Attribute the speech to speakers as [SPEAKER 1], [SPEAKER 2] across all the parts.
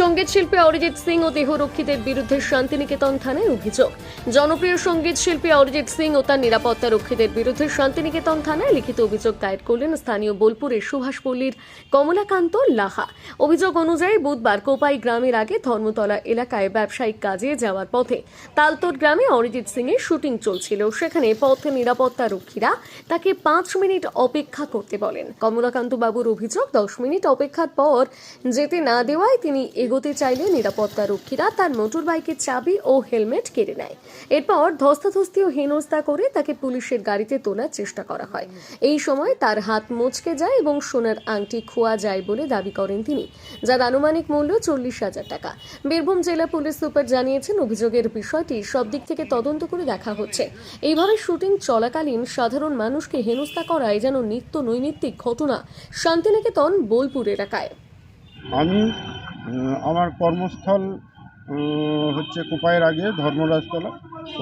[SPEAKER 1] সংগীত শিল্পী অরিজিৎ সিং ও দেহরক্ষীদের বিরুদ্ধে শান্তিনিকেতন থানায় অভিযোগ। জনপ্রিয় সংগীত শিল্পী অরিজিৎ সিং ও তার নিরাপত্তা রক্ষীদের বিরুদ্ধে শান্তিনিকেতন থানায় লিখিত অভিযোগ দায়ের করলেন স্থানীয় বোলপুরের সুভাষপল্লীর কমলাকান্ত লাহা। অভিযোগ অনুযায়ী বুধবার কোপাই গ্রামের আগে ধর্মতলা এলাকায় ব্যবসায়িক কাজে যাওয়ার পথে তালতোর গ্রামে অরিজিৎ সিং এর শুটিং চলছিল। সেখানে পথ নিরাপত্তা রক্ষীরা তাকে পাঁচ মিনিট অপেক্ষা করতে বলেন। কমলাকান্ত বাবুর অভিযোগ, দশ মিনিট অপেক্ষার পর যেতে না দেওয়ায় তিনি এগোতে চাইলে নিরাপত্তা রক্ষীরা তার মোটর বাইকের চাবি ও হেলমেট কেড়ে নেয়। এরপর ধস্তাধস্তি ও হেনস্থা করে তাকে পুলিশের গাড়িতে তোলার চেষ্টা করা হয়। এই সময় তার হাত মুচকে যায় এবং সোনার আংটি খোয়া যায় বলে দাবি করেন তিনি, যার আনুমানিক মূল্য চল্লিশ হাজার টাকা। বীরভূম জেলা পুলিশ সুপার জানিয়েছেন, অভিযোগের বিষয়টি সব দিক থেকে তদন্ত করে দেখা হচ্ছে। এইভাবে শুটিং চলাকালীন সাধারণ মানুষকে হেনস্থা করায় যেন নিত্য নৈমিত্তিক ঘটনা শান্তিনিকেতন বোলপুর এলাকায়।
[SPEAKER 2] আমি আমার কর্মস্থল হচ্ছে কোপায়ের আগে, ধর্মরাজতলা।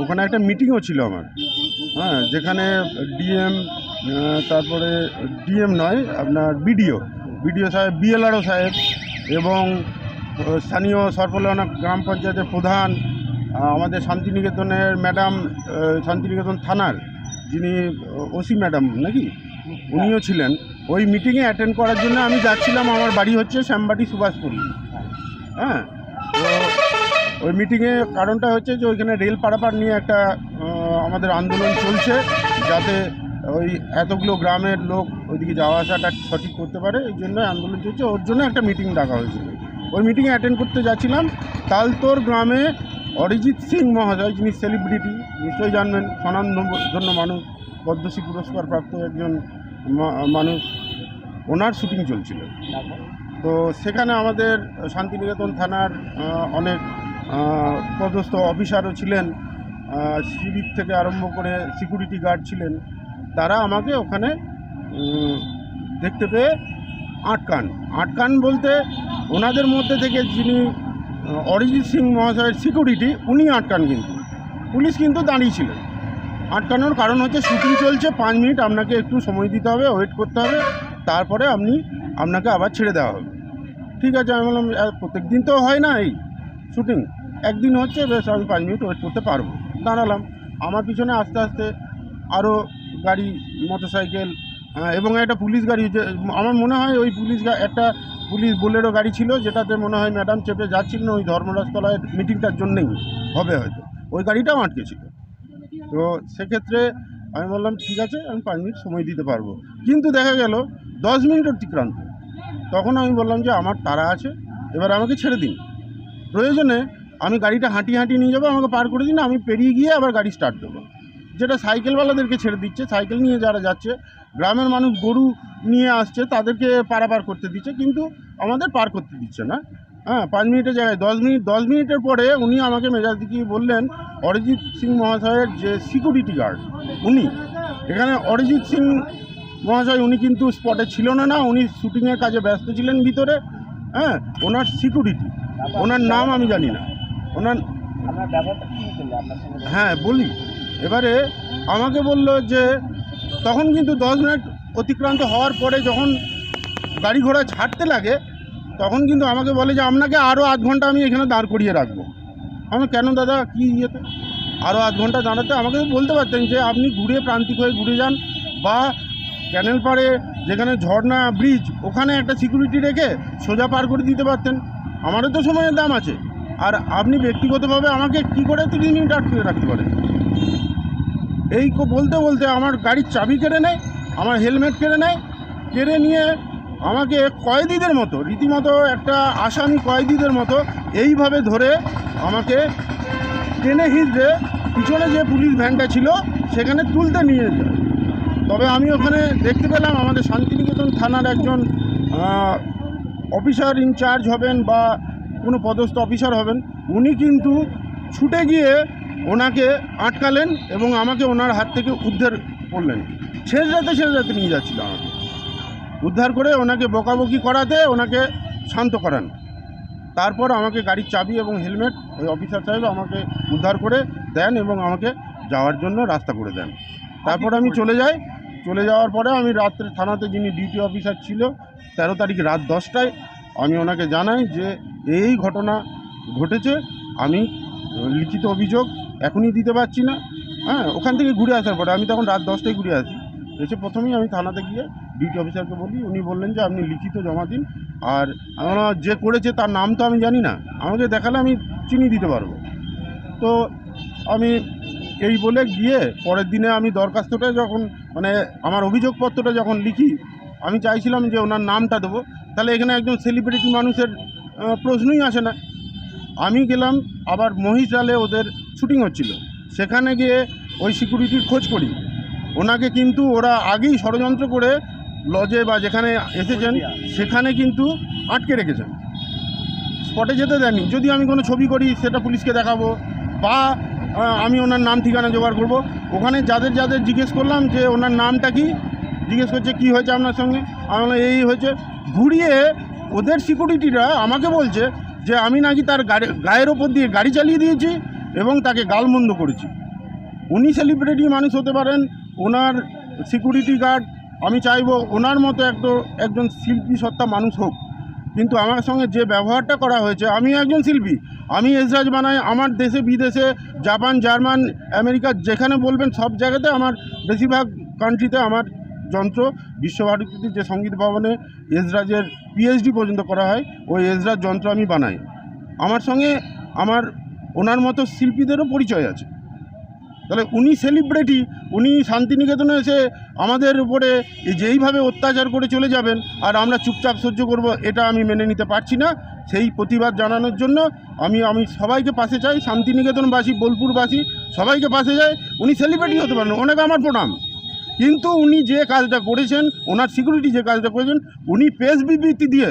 [SPEAKER 2] ওখানে একটা মিটিংও ছিল আমার। হ্যাঁ যেখানে ডিএম তারপরে ডিএম নয়, আপনার বিডিও বিডিও সাহেব বিএলআরও সাহেব এবং স্থানীয় সরপলানা গ্রাম পঞ্চায়েতের প্রধান আমাদের শান্তিনিকেতনের ম্যাডাম শান্তিনিকেতন থানার যিনি ওসি ম্যাডাম নাকি? উনিও ছিলেন। ওই মিটিংয়ে অ্যাটেন্ড করার জন্য আমি যাচ্ছিলাম, আমার বাড়ি হচ্ছে শ্যামবাটি সুভাষপল্লী হ্যাঁ? তো ওই মিটিংয়ে কারণটা হচ্ছে যে ওইখানে রেল পারাপার নিয়ে একটা আমাদের আন্দোলন চলছে যাতে ওই এতগুলো গ্রামের লোক ওইদিকে যাওয়া আসাটা সঠিক করতে পারে। এই জন্য আন্দোলন চলছে। ওর জন্য একটা মিটিং ডাকা হয়েছিল। ওই মিটিংয়ে অ্যাটেন্ড করতে যাচ্ছিলাম। তালতোর গ্রামে অরিজিৎ সিং মহাশয়, যিনি সেলিব্রিটি নিশ্চয়ই জানবেন, স্বনামধন্য মানুষ, পদ্মশ্রী পুরস্কার প্রাপ্ত একজন মানুষ, ওনার শুটিং চলছিল। তো সেখানে আমাদের শান্তিনিকেতন থানার অনেক পদস্থ অফিসারও ছিলেন সিভিক থেকে আরম্ভ করে সিকিউরিটি গার্ড ছিলেন। তারা আমাকে ওখানে দেখতে পেয়ে আটকান। আটকান বলতে ওনাদের মধ্যে থেকে যিনি অরিজিৎ সিং মহাশয়ের সিকিউরিটি, উনি আটকান কিন্তু। পুলিশ কিন্তু দাঁড়িয়ে ছিলেন আটকানোর কারণ হচ্ছে শুটিং চলছে, পাঁচ মিনিট, আপনাকে একটু সময় দিতে হবে, ওয়েট করতে হবে, তারপরে আপনি, আপনাকে আবার ছেড়ে দেওয়া হবে। ঠিক আছে, আমি বললাম প্রত্যেক দিন তো হয় না এই শুটিং একদিন হচ্ছে, বেশ আমি পাঁচ মিনিট ওয়েট করতে পারব। দাঁড়ালাম। আমার পিছনে আস্তে আস্তে আরও গাড়ি মোটর মোটরসাইকেল এবং একটা পুলিশ গাড়ি যে, আমার মনে হয় ওই পুলিশ একটা পুলিশ বোলেরো গাড়ি ছিল, যেটাতে মনে হয় ম্যাডাম চেপে যাচ্ছিল না ওই ধর্মরাজতলায় মিটিংটার জন্যেই হবে হয়তো। ওই গাড়িটাও আটকে ছিল। তো সেক্ষেত্রে আমি বললাম, ঠিক আছে, আমি পাঁচ মিনিট সময় দিতে পারব। কিন্তু দেখা গেল, দশ মিনিট অতিক্রান্ত। তখন আমি বললাম যে আমার তারা আছে, এবার আমাকে ছেড়ে দিন। প্রয়োজনে আমি গাড়িটা হাঁটিয়ে হাঁটিয়ে নিয়ে যাব, আমাকে পার করে দিন, আমি পেরিয়ে গিয়ে আবার গাড়ি স্টার্ট দেবো। যেটা সাইকেলওয়ালাদেরকে ছেড়ে দিচ্ছে, সাইকেল নিয়ে যারা যাচ্ছে, গ্রামের মানুষ গরু নিয়ে আসছে, তাদেরকে পারাপার করতে দিচ্ছে, কিন্তু আমাদের পার করতে দিচ্ছে না। হ্যাঁ পাঁচ মিনিটের জায়গায়, দশ মিনিট, দশ মিনিটের পরে উনি আমাকে মেজাজ দেখিয়ে বললেন, অরিজিৎ সিং মহাশয়ের যে সিকিউরিটি গার্ড উনি, এখানে অরিজিৎ সিং মহাশয় উনি কিন্তু স্পটে ছিল না না উনি শুটিংয়ের কাজে ব্যস্ত ছিলেন ভিতরে হ্যাঁ? ওনার সিকিউরিটি ওনার নাম আমি জানি না। ওনার হ্যাঁ বলি। এবারে আমাকে বলল যে তখন কিন্তু দশ মিনিট অতিক্রান্ত হওয়ার পরে যখন গাড়ি ঘোড়া ছাড়তে লাগে তখন কিন্তু আমাকে বলে যে আপনাকে আরও আধ ঘণ্টা আমি এখানে দাঁড় করিয়ে রাখব। আমি কেন দাদা কী ইয়েতে? আরও আধ ঘণ্টা দাঁড়াতে? আমাকে বলতে পারতেন যে আপনি ঘুরে প্রান্তিক হয়ে ঘুরে যান বা ক্যানেল পাড়ে, যেখানে ঝর্ণা ব্রিজ ওখানে একটা সিকিউরিটি রেখে সোজা পার করে দিতে পারতেন। আমারও তো সময়ের দাম আছে। আর আপনি ব্যক্তিগতভাবে আমাকে কি করে তিরিশ মিনিট আটকে রাখতে পারেন? এই বলতে বলতে আমার গাড়ির চাবি কেড়ে নেয়, আমার হেলমেট কেড়ে নেয়, কেড়ে নিয়ে আমাকে কয়েদিদের মতো, রীতিমতো একটা আসামি কয়েদিদের মতো এইভাবে ধরে আমাকে টেনে হিঁচড়ে পিছনে যে পুলিশ ভ্যানটা ছিল, সেখানে তুলতে নিয়ে যায়। তবে আমি ওখানে দেখতে পেলাম আমাদের শান্তিনিকেতন থানার একজন অফিসার ইনচার্জ হবেন বা কোনো পদস্থ অফিসার হবেন, উনি কিন্তু ছুটে গিয়ে ওনাকে আটকালেন এবং আমাকে ওনার হাত থেকে উদ্ধার করলেন। শেষ রাতে শেষ রাতে নিয়ে যাচ্ছিল আমাকে। উদ্ধার করে ওনাকে বকাবকি করাতে ওনাকে শান্ত করান। তারপর আমাকে গাড়ির চাবি এবং হেলমেট ওই অফিসার সাহেব আমাকে উদ্ধার করে দেন এবং আমাকে যাওয়ার জন্য রাস্তা করে দেন। তারপর আমি চলে যাই। চলে যাওয়ার পরে আমি রাত্রে থানাতে যিনি ডিউটি অফিসার ছিল, তেরো তারিখ রাত দশটায় আমি ওনাকে জানাই যে এই ঘটনা ঘটেছে, আমি লিখিত অভিযোগ এখনই দিতে পারছি না। হ্যাঁ ওখান থেকে ঘুরে আসার পরে, আমি তখন রাত দশটায় ঘুরে আসি। এসে প্রথমেই আমি থানাতে গিয়ে ডিউটি অফিসারকে বলি, উনি বললেন যে আপনি লিখিত জমা দিন। আর আমরা যে করেছে তার নাম তো আমি জানি না, আমাকে দেখালে আমি চিনি দিতে পারব। তো আমি এই বলে গিয়ে পরের দিনে আমি দরখাস্তটা যখন মানে আমার অভিযোগপত্রটা যখন লিখি, আমি চাইছিলাম যে ওনার নামটা দেবো। তাহলে এখানে একজন সেলিব্রিটি মানুষের প্রশ্নই আসে না। আমি গেলাম, আবার মহিষালে ওদের শুটিং হচ্ছিল। সেখানে গিয়ে ওই সিকিউরিটির খোঁজ করি। ওনাকে কিন্তু ওরা আগেই ষড়যন্ত্র করে লজে বা যেখানে এসেছেন, সেখানে কিন্তু আটকে রেখেছেন। স্পটে যেতে দেননি। যদি আমি কোনো ছবি করি, সেটা পুলিশকে দেখাবো, বা আমি ওনার নাম ঠিকানা জোগাড় করব। ওখানে যাদের যাদের জিজ্ঞেস করলাম যে ওনার নামটা কি, জিজ্ঞেস করছে কি হয়েছে আপনার সঙ্গে, আমি বললাম, এই হয়েছে। ঘুরিয়ে ওদের সিকিউরিটিরা আমাকে বলছে যে আমি নাকি তার গায়ের ওপর দিয়ে গাড়ি চালিয়ে দিয়েছি এবং তাকে গালমন্দ করেছি। উনি সেলিব্রিটি মানুষ হতে পারেন, ওনার সিকিউরিটি গার্ড, আমি চাইব ওনার মতো একদম একজন শিল্পী সত্তা মানুষ হোক। কিন্তু আমার সঙ্গে যে ব্যবহারটা করা হয়েছে, আমি একজন শিল্পী, আমি এসরাজ বানাই, আমার দেশে, বিদেশে, জাপান, জার্মান, আমেরিকা, যেখানে বলবেন, সব জায়গাতে আমার বেশিরভাগ কান্ট্রিতে আমার যন্ত্র বিশ্বভারতীতে যে সংগীত ভবনে এসরাজের পিএইচডি পর্যন্ত করা হয়, ওই এসরাজ যন্ত্র আমি বানাই। আমার সঙ্গে আমার ওনার মতো শিল্পীদেরও পরিচয় আছে। তাহলে উনি সেলিব্রিটি উনি শান্তিনিকেতনে এসে আমাদের উপরে যেইভাবে অত্যাচার করে চলে যাবেন আর আমরা চুপচাপ সহ্য করব, এটা আমি মেনে নিতে পারছি না। সেই প্রতিবাদ জানানোর জন্য আমি আমি সবাইকে পাশে চাই, শান্তিনিকেতনবাসী, বোলপুরবাসী, সবাইকে পাশে যাই উনি সেলিব্রিটি হতে পারেন ওনাকে আমার প্রণাম। কিন্তু উনি যে কাজটা করেছেন, ওনার সিকিউরিটি যে কাজটা করেছেন, উনি প্রেস বিবৃতি দিয়ে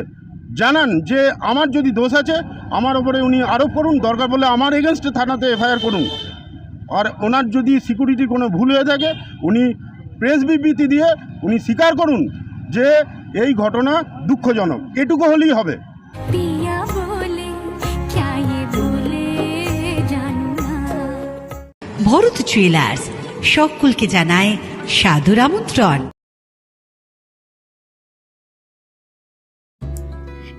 [SPEAKER 2] জানান যে আমার যদি দোষ আছে, আমার ওপরে উনি আরোপ করুন, দরকার বলে আমার এগেনস্টে থানাতে এফআইআর করুন। আর ওনার যদি সিকিউরিটি কোনো ভুল হয়ে থাকে উনি প্রেস বিবৃতি দিয়ে উনি স্বীকার করুন যে এই ঘটনা দুঃখজনক। এটুকু হলেই হবে।
[SPEAKER 3] ভরত জুয়েলার্স সকলকে জানায় সাধুর আমন্ত্রণ।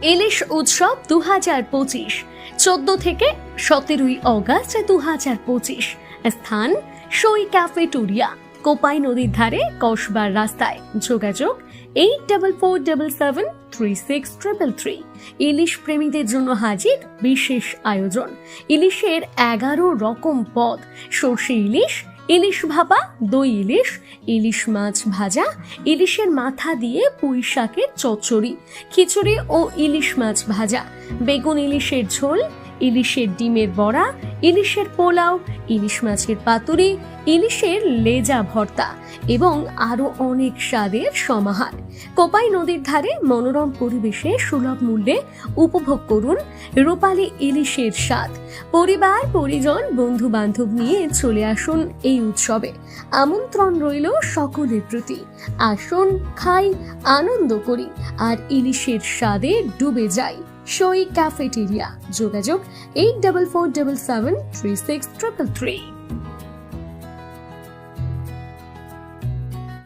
[SPEAKER 1] ইলিশ উৎসব দু হাজার পঁচিশ চোদ্দ থেকে সতেরোই অগাস্ট দু হাজার পঁচিশ। স্থান সই ক্যাফেটোরিয়া, কোপাই নদীর ধারে, কসবার রাস্তায়। যোগাযোগ eight double four double seven three six triple three. ইলিশ প্রেমীদের জন্য হাজির বিশেষ আয়োজন। ইলিশের এগারো রকম পদ। সর্ষে ইলিশ ইলিশ ভাপা, দই ইলিশ ইলিশ মাছ ভাজা, ইলিশের মাথা দিয়ে পুঁই শাকের চচ্চড়ি, খিচুড়ি ও ইলিশ মাছ ভাজা, বেগুন ইলিশের ঝোল ইলিশের ডিমের বড়া, ইলিশের পোলাও, ইলিশ মাছের পাতুরি, ইলিশের লেজা ভর্তা এবং আরও অনেক স্বাদের সমাহার। কোপাই নদীর ধারে মনোরম পরিবেশে সুলভ মূল্যে উপভোগ করুন রূপালী ইলিশের স্বাদ। পরিবার, পরিজন বন্ধু বান্ধব নিয়ে চলে আসুন এই উৎসবে। আমন্ত্রণ রইল সকলের প্রতি। আসুন, খাই, আনন্দ করি আর ইলিশের স্বাদে ডুবে যাই। সই ক্যাফেটেরিয়া যোগাযোগ eight double four double seven three six triple three